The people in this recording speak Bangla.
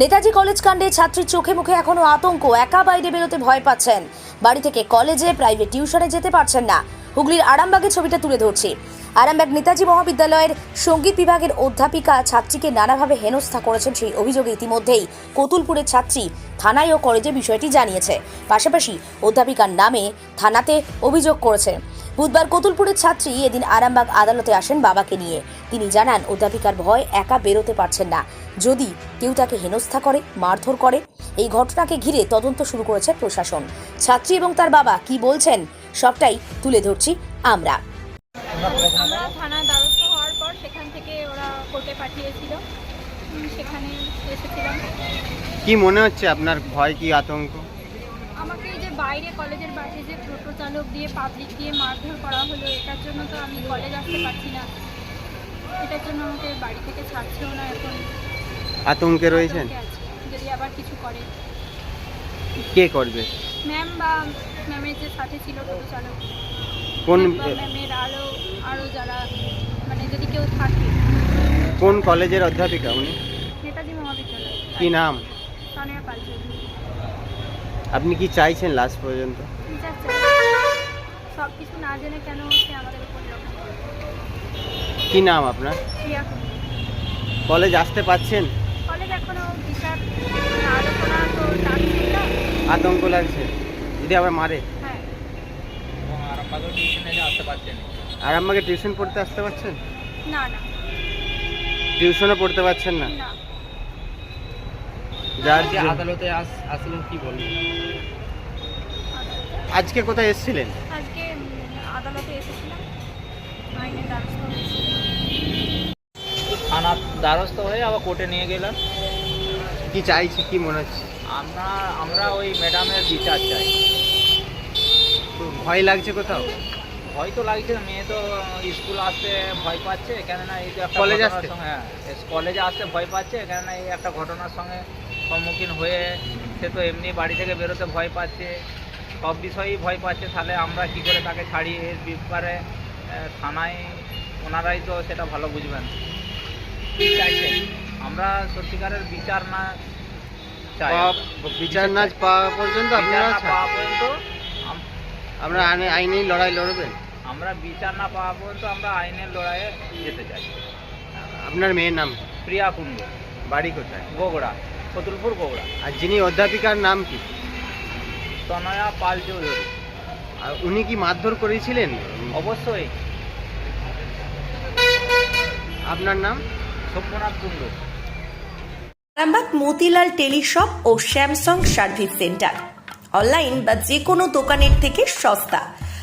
নেতাজি কলেজ কাণ্ডে ছাত্রীর চোখে মুখে এখনও আতঙ্ক। একা বাইরে বেরোতে ভয় পাচ্ছেন। বাড়ি থেকে কলেজে প্রাইভেট টিউশনে যেতে পারছেন না। হুগলির আরামবাগে ছবিটা তুলে ধরছি। আরামবাগ নেতাজি মহাবিদ্যালয়ের সংগীত বিভাগের অধ্যাপিকা ছাত্রীকে নানাভাবে হেনস্থা করেছেন সেই অভিযোগে ইতিমধ্যেই কতুলপুরের ছাত্রী থানায় ও কলেজে বিষয়টি জানিয়েছে। পাশাপাশি অধ্যাপিকার নামে থানাতে অভিযোগ করেছে। বুধবার কতুলপুরের ছাত্রী এদিন আরামবাগ আদালতে আসেন বাবাকে নিয়ে। তিনি জানান, অধ্যাপিকার ভয়, একা বেরোতে পারছেন না। যদি কেউ তাকে হেনস্থা করে, মারধর করে, এই ঘটনাকে ঘিরে তদন্ত শুরু করেছে প্রশাসন। ছাত্রী এবং তার বাবা কি বলছেন, সবটাই তুলে ধরছি আমরা। আমরা থানায় দ্বারস্থ হওয়ার পর সেখান থেকে ওরা কোর্টে পাঠিয়েছিল। সেখানে এসেছিলাম। কি মনে হচ্ছে আপনার ভয় কি আতঙ্ক? আমাকে এই যে বাইরে কলেজের বাইরে যে টোটো চালক দিয়ে পাবলিক দিয়ে মারধর করা হলো এটার জন্য তো আমি কলেজ আসতে পারছি না। এটার জন্য আমাকে বাড়ি থেকে ছাড়ছেও না এখন। আতঙ্কে রয়েছেন? যদি আবার কিছু করে। কে করবে? ম্যাম বা ম্যামের যে সাথে ছিল টোটো চালক। কোন ম্যামের আরও আরও যারা মানে যদি কেউ থাকে। কোন কলেজের অধ্যাপিকা উনি? নেতাজি মহাবিদ্যালয়। কি নাম? তনয়া পাল চৌধুরী আপনি কি চাইছেন লাস্ট পর্যন্ত? সব কিছু না জেনে কেন সে আমাদের উপর কি নাম আপনার? কলেজ আসতে পাচ্ছেন কলেজ এখনও বিচার আলোচনা তো না। আতঙ্ক লাগছে। যদি আবার মারে? হ্যাঁ। আর আমাকে টিউশন পড়তে আসতে পারছেন? না না। টিউশনও পড়তে পারছেন না? না। যার আজকে যে- আদালতে আস- আসলেন কি বলবেন? আজকে কোথায় এসেছিলেন? আজকে আদালতে এসেছিলাম। আইনের দ্বারস্থ থানার দ্বারস্থ হয়ে আবার কোর্টে নিয়ে গেলাম। কি চাইছি কি মনে হচ্ছে? আমরা আমরা ওই ম্যাডামের বিচার চাই। তো ভয় লাগছে কোথাও? ভয় তো লাগছে মেয়ে তো স্কুল আসতে ভয় পাচ্ছে কেননা এই যে কলেজ আসতে? হ্যাঁ কলেজে আসতে ভয় পাচ্ছে কেননা এই একটা ঘটনার সঙ্গে সম্মুখীন হয়ে সে তো এমনি বাড়ি থেকে বেরোতে ভয় পাচ্ছে সব বিষয়েই ভয় পাচ্ছে তাহলে আমরা কি করে তাকে ছাড়ি এর ব্যাপারে থানায় ওনারাই তো সেটা ভালো বুঝবেন। চাইছেন? আমরা সত্যিকারের বিচার না চাই। বিচার না পাওয়া পর্যন্ত আপনারা পাওয়া পর্যন্ত আম- আপনারা আইনে- আইনি লড়াই লড়বেন। আমরা বিচার না পাওয়া পর্যন্ত আমরা আইনের লড়াইয়ে যেতে চাই। আপনার মেয়ের নাম? প্রিয়া কুণ্ডু বাড়ি কোথায়? গোগড়া ফতুলপুর গোগড়া। আর যিনি অধ্যাপিকার নাম কি? তনয়া পাল চৌধুরী। আর উনি কি মারধর করেছিলেন? অবশ্যই। আপনার নাম? সত্যনাথ কুণ্ডু আরামবাগ মতিলাল টেলিশপ ও স্যামসাং সার্ভিস সেন্টার। অনলাইন বা যে কোনো দোকানের থেকে সস্তা।